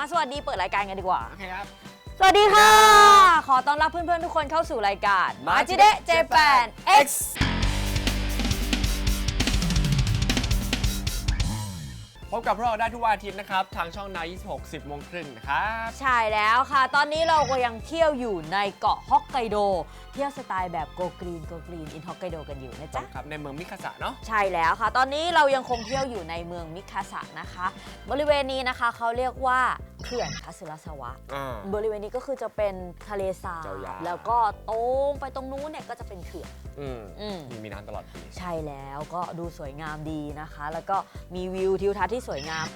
มาสวัสดีเปิดรายการกันดีกว่า โอเคครับ สวัสดีค่ะ ขอต้อนรับเพื่อนๆทุกคนเข้าสู่รายการมาจิเดเจแปน X พบกับพวกเราได้ทุกวันอาทิตย์นะครับ ทางช่องนาย26 10โมงครึ่งนะครับ ใช่แล้วค่ะ ตอนนี้เราก็ยังเที่ยวอยู่ในเกาะฮอกไกโด เที่ยวสไตล์แบบโกกรีนโกกรีนอินฮอกไกโดกันอยู่นะจ๊ะ ครับ ในเมืองมิคาสะเนาะ ใช่แล้วค่ะ ตอนนี้เรายังคงเที่ยวอยู่ในเมืองมิคาสะนะคะ บริเวณนี้นะคะเขาเรียกว่าเขื่อนคาสึระสวะ อ่า บริเวณนี้ก็คือจะเป็นทะเลทรายยาวๆแล้วก็ตรงไปตรงนู้นเนี่ยก็จะเป็นเขื่อนอืมอืม มีมีน้ำตลอดปี ใช่แล้วก็ดูสวยงามดีนะคะ แล้วก็มีวิวทิวทัศน์ที่สวยงาม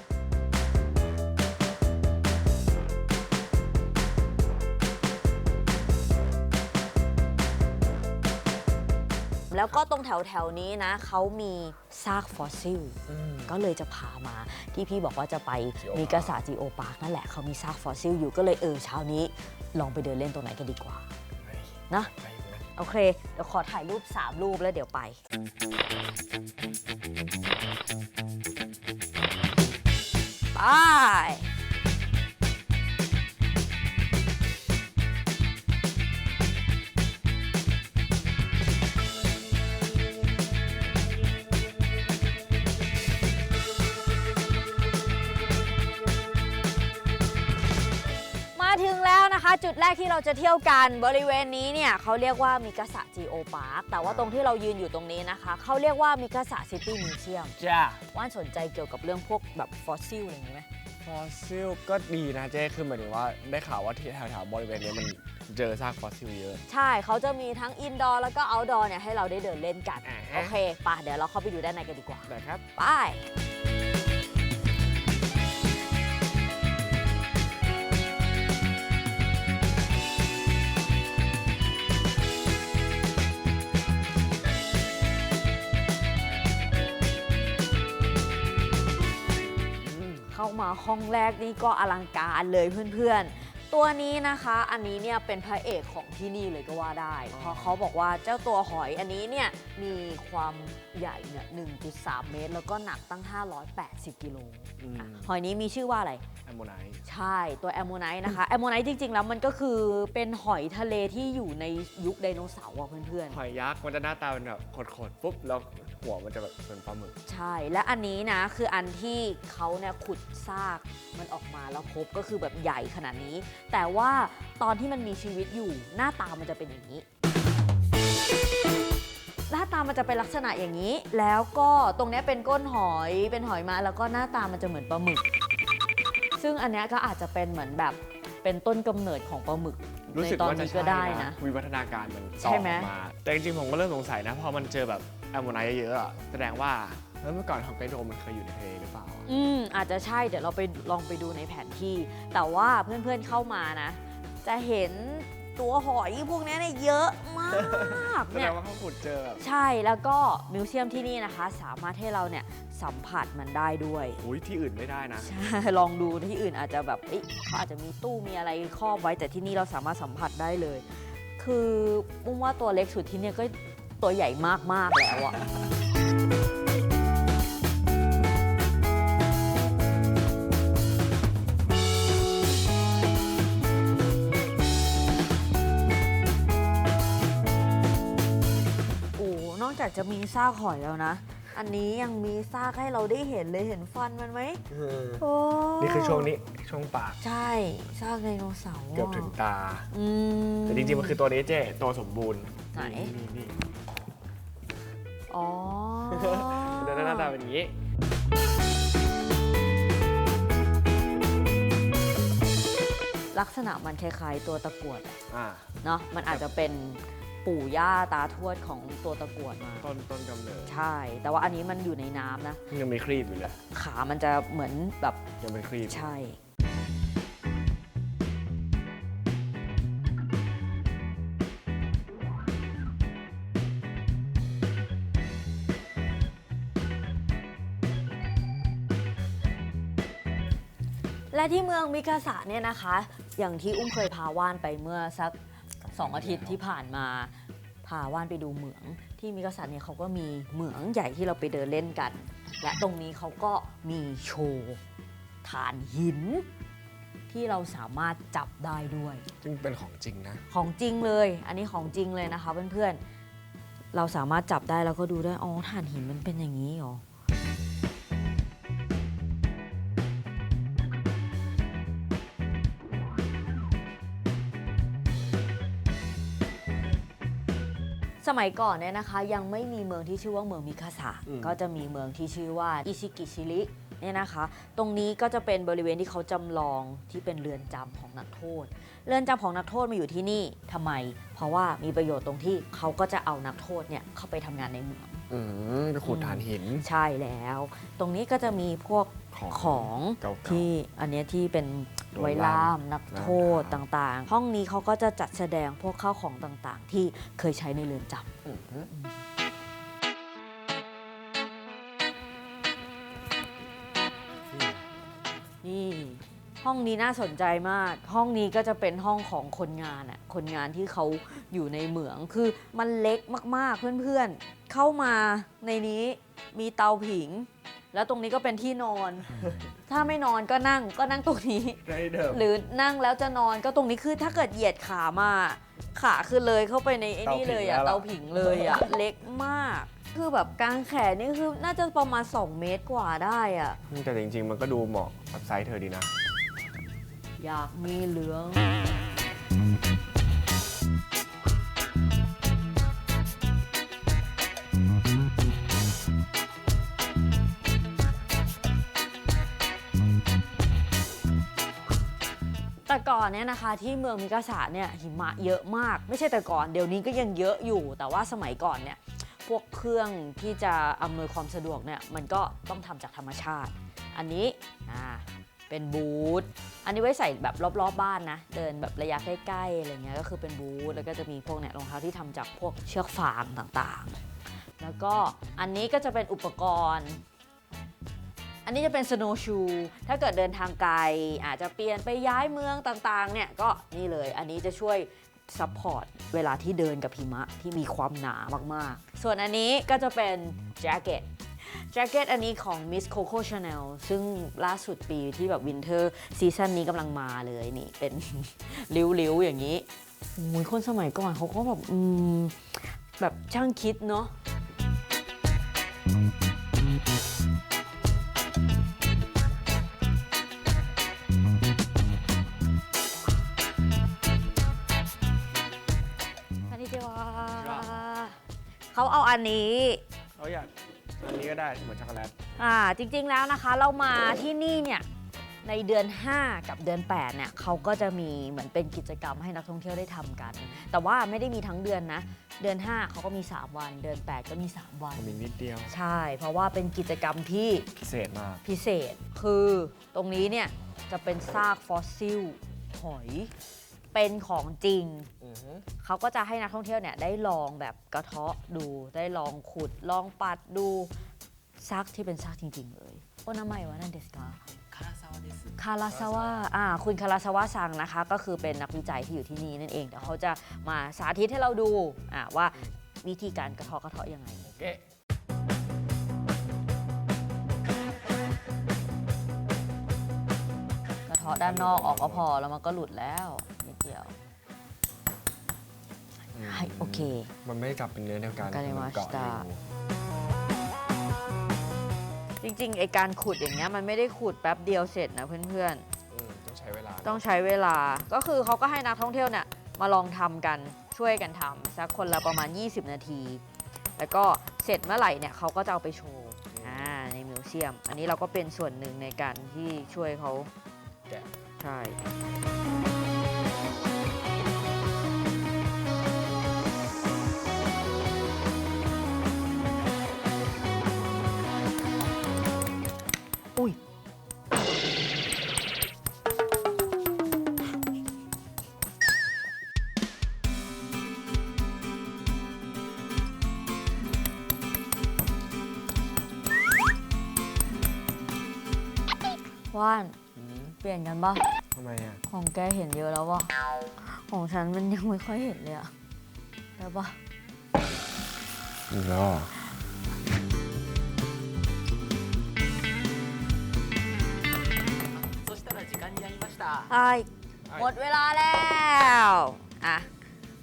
แล้วก็ตรงแถวแถวๆนี้นะเขามีซากฟอสซิลอืมก็เลยจะพามาที่พี่บอกว่าจะไป Geo มีกษาจีโอปาร์คนั่นแหละเขามีซากฟอสซิลอยู่ก็เลยเออเช้านี้ ลองไปเดินเล่นตรงไหนกันดีกว่าเฮ้ยนะไปอยู่นะโอเค เดี๋ยวขอถ่ายรูป 3 รูปแล้วเดี๋ยวไป ไป จุดแรกที่เราจะเที่ยวกันบริเวณนี้เนี่ยเขาเรียกว่ามิกาสะจีโอพาร์คแต่ว่าตรงที่เรายืนอยู่ตรงนี้นะคะ เขาเรียกว่ามิกาสะซิตี้มิวเซียมจ้าว่านสนใจเกี่ยวกับเรื่องพวกแบบฟอสซิลอะไรอย่างนี้ไหมฟอสซิลก็ดีนะเจ้คือหมายถึงว่าได้ข่าวว่าที่แถวๆบริเวณนี้มันเจอซากฟอสซิลเยอะ ใช่เขาจะมีทั้งอินดอร์แล้วก็เอาท์ดอร์เนี่ยให้เราได้เดินเล่นกัน อ่าฮะ โอเคป่ะเดี๋ยวเราเข้าไปดูด้านในกันดีกว่าแต่ครับ ไปามาห้องแรกนี่ก็อลังการเลยเพื่อนๆ ตัวนี้นะคะอันนี้เนี่ยเป็นพระเอกของที่นี่เลยก็ว่าได้ เพราะเขาบอกว่าเจ้าตัวหอยอันนี้เนี่ยมีความใหญ่เนี่ย1.3 เมตร แล้วก็หนักตั้ง 580 กิโลอืม อะหอยนี้มีชื่อว่าอะไร แอมโมไนท์ใช่ตัวแอมโมไนท์นะคะแอมโมไนท์จริง ๆ แล้วมันก็คือเป็นหอยทะเลที่อยู่ในยุคไดโนเสาร์อะเพื่อนๆ หอยยักษ์มันจะหน้าตาเป็นแบบขดๆปุ๊บแล้ว หัวมันจะแบบเป็นปลาหมึก ใช่ และอันนี้นะคืออันที่เขาเนี่ยขุดซากมันออกมาแล้วพบก็คือแบบใหญ่ขนาดนี้ แต่ว่าตอนที่มันมีชีวิตอยู่หน้าตามันจะเป็นอย่างนี้ หน้าตามันจะเป็นลักษณะอย่างนี้ แล้วก็ตรงเนี้ยเป็นก้นหอยเป็นหอยมาแล้วก็หน้าตามันจะเหมือนปลาหมึก ซึ่งอันเนี้ยก็อาจจะเป็นเหมือนแบบเป็นต้นกำเนิดของปลาหมึกรู้ในสึกตอนว่าจะนี้ใช่ก็ได้นะนะวิวัฒนาการมันใช่ต่อไหม มา แต่จริงๆผมก็เริ่มสงสัยนะ พอมันเจอแบบ แอมโมไนท์เยอะๆอะแสดงว่าแล้วเมื่อก่อนฮอกไกโดมันเคยอยู่ในทะเลหรือเปล่าอะอืมอาจจะใช่เดี๋ยวเราไปลองไปดูในแผนที่ แต่ว่าเพื่อนๆเข้ามานะ จะเห็นตัวหอยพวกนี้เนี่ยเยอะมากแสดเนี่ย งว่าเขาขุดเจอแบบใช่แล้วก็มิวเซียมที่นี่นะคะ สามารถให้เราเนี่ยสัมผัสมันได้ด้วย อุ้ยที่อื่นไม่ได้นะ ใช่ ลองดูที่อื่นอาจจะแบบเอ๊ะเขาอาจจะมีตู้มีอะไรครอบไว้แต่ที่นี่เราสามารถสัมผัสได้เลย คือปุ้มว่าตัวเล็กสุดที่เนี่ยก็ ตัวใหญ่มาก ๆ แล้วอะโอ้นอกจากจะมีซากหอยแล้วนะ อันนี้ยังมีซากให้เราได้เห็นเลยเห็นฟันมันไหมโอ้นี่คือช่วงนี้ช่วงปาก ใช่ซากไดโนเสาร์ะเกือบถึงตา อืมแต่จริงๆมันคือตัวนี้เจ๊ตัวสมบูรณ์ไหน นี่นี่ อ๋อนี่หน้าตาเป็นอย่างนี้ ลักษณะมันคล้ายๆตัวตะกรวดอะอ่า เนาะมันอาจจะเป็นปู่ย่าตาทวดของตัวตะกรวดมา ต้นต้นกำเนิดใช่ แต่ว่าอันนี้มันอยู่ในน้ำนะ ยังมีครีบอยู่เลย ขามันจะเหมือนแบบยังเป็นครีบ ใช่ และที่เมืองมิคาสะเนี่ยนะคะ อย่างที่อุ้มเคยพาว่านไปเมื่อสักสองอาทิตย์ที่ผ่านมา พาว่านไปดูเหมือง ที่มิคาสะเนี่ยเขาก็มีเหมืองใหญ่ที่เราไปเดินเล่นกัน และตรงนี้เขาก็มีโชว์ฐานหิน ที่เราสามารถจับได้ด้วย ซึ่งเป็นของจริงนะ ของจริงเลย อันนี้ของจริงเลยนะคะเพื่อนๆ เราสามารถจับได้แล้วก็ดูได้ อ๋อฐานหินมันเป็นอย่างนี้เหรอ สมัยก่อนเนี่ยนะคะยังไม่มีเมืองที่ชื่อว่าเมืองมิคาสะอืม ก็จะมีเมืองที่ชื่อว่าอิชิกิชิริเนี่ยนะคะ ตรงนี้ก็จะเป็นบริเวณที่เขาจำลองที่เป็นเรือนจำของนักโทษ เรือนจำของนักโทษมาอยู่ที่นี่ทำไม เพราะว่ามีประโยชน์ตรงที่เขาก็จะเอานักโทษเนี่ยเข้าไปทำงานในเมือง อืมไปขุดฐานหิน ใช่แล้ว ตรงนี้ก็จะมีพวกของของเก่าๆ ที่อันเนี้ยที่เป็น โดนไว้ล่ามนักโทษล่ามต่างๆ ห้องนี้เขาก็จะจัดแสดงพวกข้าวของต่างๆ ที่เคยใช้ในเรือนจำอืมนี่ห้องนี้น่าสนใจมาก ห้องนี้ก็จะเป็นห้องของคนงานอะคนงานที่เขาอยู่ในเหมืองคือมันเล็กมากๆเพื่อนๆ เข้ามาในนี้มีเตาผิง แล้วตรงนี้ก็เป็นที่นอน ถ้าไม่นอนก็นั่งก็นั่งตรงนี้ ได้เดิม หรือนั่งแล้วจะนอนก็ตรงนี้คือถ้าเกิดเหยียดขามา ขาคือเลยเข้าไปในไอ้นี่เลยอะเตาเตาผิผิงงเลแล้วยอะเล็กมาก คือแบบกางแขนนี่คือน่าจะประมาณ 2 เมตรกว่าได้อะแต่จริง ๆ มันก็ดูเหมาะกับไซส์เธอดีนะ อยากมีเหลือง แต่ก่อนเนี่ยนะคะที่เมืองมิกาสะเนี่ยหิมะเยอะมาก ไม่ใช่แต่ก่อนเดี๋ยวนี้ก็ยังเยอะอยู่ แต่ว่าสมัยก่อนเนี่ยพวกเครื่องที่จะอำนวยความสะดวกเนี่ยมันก็ต้องทำจากธรรมชาติ อันนี้อ่าเป็นบูธอันนี้ไว้ใส่แบบรอบๆบบ้านนะ เดินแบบระยะใกล้ๆอะไรเงี้ยก็คือเป็นบูธแล้วก็จะมีพวกเนี่ยรองเท้าที่ทำจากพวกเชือกฟางต่างๆ แล้วก็อันนี้ก็จะเป็นอุปกรณ์ อันนี้จะเป็น snow shoe ถ้าเกิดเดินทางไกล อาจจะเปลี่ยนไปย้ายเมืองต่างๆ เนี่ย ก็นี่เลย อันนี้จะช่วยซัพพอร์ตเวลาที่เดินกับหิมะที่มีความหนามากๆ ส่วนอันนี้ก็จะเป็นแจ็คเก็ตแจ็คเก็ตอันนี้ของ Miss Coco Chanel ซึ่งล่าสุดปีที่แบบวินเทอร์ซีซั่นนี้กำลังมาเลยนี่ เป็น ริ้วๆ อย่างนี้โอ้ยคนสมัยก่อนเขาก็แบบแบบช่างคิดเนาะ อันนี้เจวาเขาเอาอันนี้ เขาอยากอันนี้ก็ได้เหมือนช็อกโกแลตอ่าจริงๆแล้วนะคะเรามาที่นี่เนี่ยในเดือน 5 กับเดือน 8 เนี่ยเขาก็จะมีเหมือนเป็นกิจกรรมให้นักท่องเที่ยวได้ทำกัน แต่ว่าไม่ได้มีทั้งเดือนนะ เดือน 5เขาก็มี 3 วัน เดือน 8 ก็มี 3 วันมันมีนิดเดียวใช่ เพราะว่าเป็นกิจกรรมที่พิเศษมาก พิเศษคือตรงนี้เนี่ยจะเป็นซากฟอสซิลหอย เป็นของจริง อือฮึเขาก็จะให้นักท่องเที่ยวเนี่ยได้ลองแบบกระเทาะดู ได้ลองขุด ลองปัดดูซักที่เป็นซักจริง ๆ เลยโอนามัยวะนั่นเดสกาคาราซาวะอ่าคุณคาราซาวะซังนะคะ ก็คือเป็นนักวิจัยที่อยู่ที่นี่นั่นเองเดี๋ยวเขาจะมาสาธิตให้เราดูอ่าว่าวิธีการกระเทาะกระเทาะยังไง โอเคกระเทาะด้านนอกออกก็พอแล้วมันก็หลุดแล้วนิดเดียว ให้โอเค มันไม่ได้กลับเป็นเนื้อเดียวกัน わかりました นเกาะอยู่ จริงๆไอการขุดอย่างเงี้ยมันไม่ได้ขุดแป๊บเดียวเสร็จนะเพื่อน อืมต้องใช้เวลา ๆ ต้องใช้เวลา ก็คือเขาก็ให้นักท่องเที่ยวเนี่ยมาลองทำกันช่วยกันทำสักคนละประมาณ 20 นาที แล้วก็เสร็จเมื่อไหร่เนี่ยเขาก็จะเอาไปโชว์อ่าในมิวเซียม อันนี้เราก็เป็นส่วนหนึ่งในการที่ช่วยเขา แกะ ใช่ ว่านเปลี่ยนกันปะทำไมอะ ของแกเห็นเยอะแล้ววะของฉันมันยังไม่ค่อยเห็นเลยอะได้ปะอีกแล้วใช่หมดเวลาแล้วอะ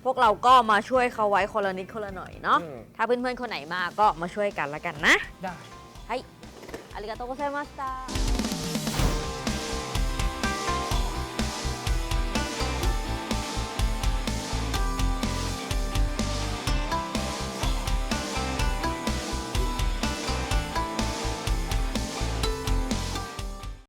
พวกเราก็มาช่วยเขาไว้คนละนิดคนละหน่อยเนาะถ้าเพื่อนๆคนไหนมาก็มาช่วยกันละกันนะ ได้ให้อาริกาโตโกเซมาสตา